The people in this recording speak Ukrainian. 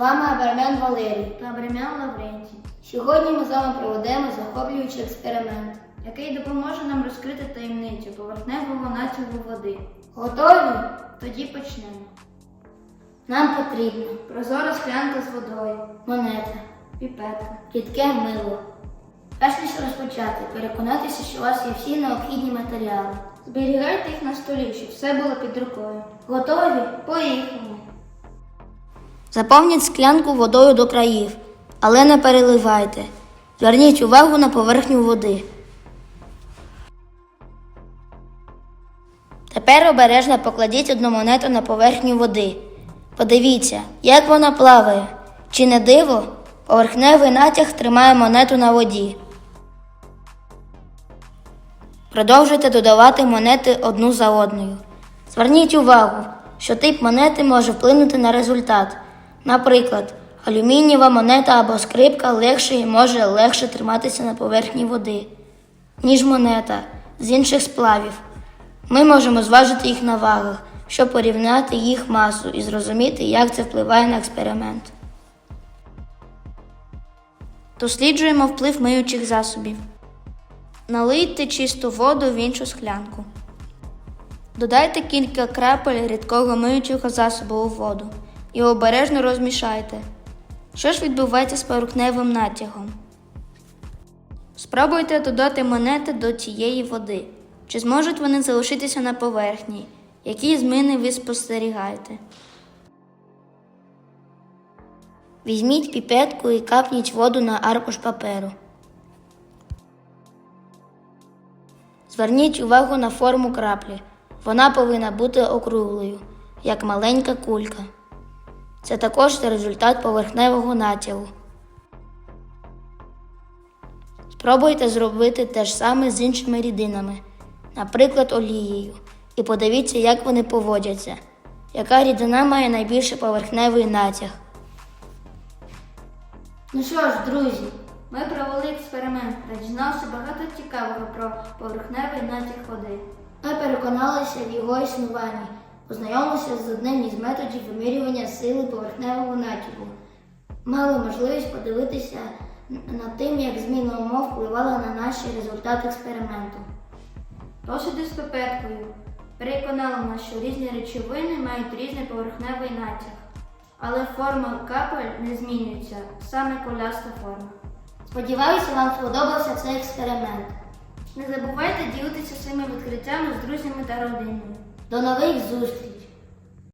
вами Абермен Валерій. та Бремян Лаврентій, Сьогодні ми з вами проведемо захоплюючий експеримент. який допоможе нам розкрити таємницю поверхневого натягу води. Готові? Тоді почнемо. Нам потрібно Прозора склянка з водою, монета, піпетка, рідке мило. Перш ніж розпочати, переконатися, що у вас є всі необхідні матеріали. Зберігайте їх на столі, щоб все було під рукою. Готові? Поїхали! Заповніть склянку водою до країв, але не переливайте. Зверніть увагу на поверхню води. Тепер обережно покладіть одну монету на поверхню води. Подивіться, як вона плаває. Чи не диво? Поверхневий натяг тримає монету на воді. Продовжуйте додавати монети одну за одною. Зверніть увагу, що тип монети може вплинути на результат. Наприклад, алюмінієва монета або скрипка легше і може легше триматися на поверхні води, ніж монета з інших сплавів. Ми можемо зважити їх на вагах, щоб порівняти їх масу і зрозуміти, як це впливає на експеримент. Досліджуємо вплив миючих засобів. Налийте чисту воду в іншу склянку. Додайте кілька крапель рідкого миючого засобу у воду і обережно розмішайте. Що ж відбувається з поверхневим натягом? Спробуйте додати монети до цієї води. Чи зможуть вони залишитися на поверхні? Які зміни ви спостерігаєте? Візьміть піпетку і капніть воду на аркуш паперу. Зверніть увагу на форму краплі. Вона повинна бути округлою, як маленька кулька. Це також результат поверхневого натягу. Спробуйте зробити те ж саме з іншими рідинами, наприклад, олією, і подивіться, як вони поводяться, яка рідина має найбільший поверхневий натяг. Ну що ж, друзі, ми провели експеримент та дізнався багато цікавого про поверхневий натяг води. Ми переконалися в його існуванні, познайомилися з одним із методів вимірювання сили поверхневого натягу. Мали можливість подивитися над тим, як зміна умов впливала на наші результати експерименту. Досвіди з пипеткою переконали нас, що різні речовини мають різний поверхневий натяг, але форма капель не змінюється, саме коляста форма. Сподіваюся, вам сподобався цей експеримент. Не забувайте ділитися своїми відкриттями з друзями та родиною. Donovan Zusti,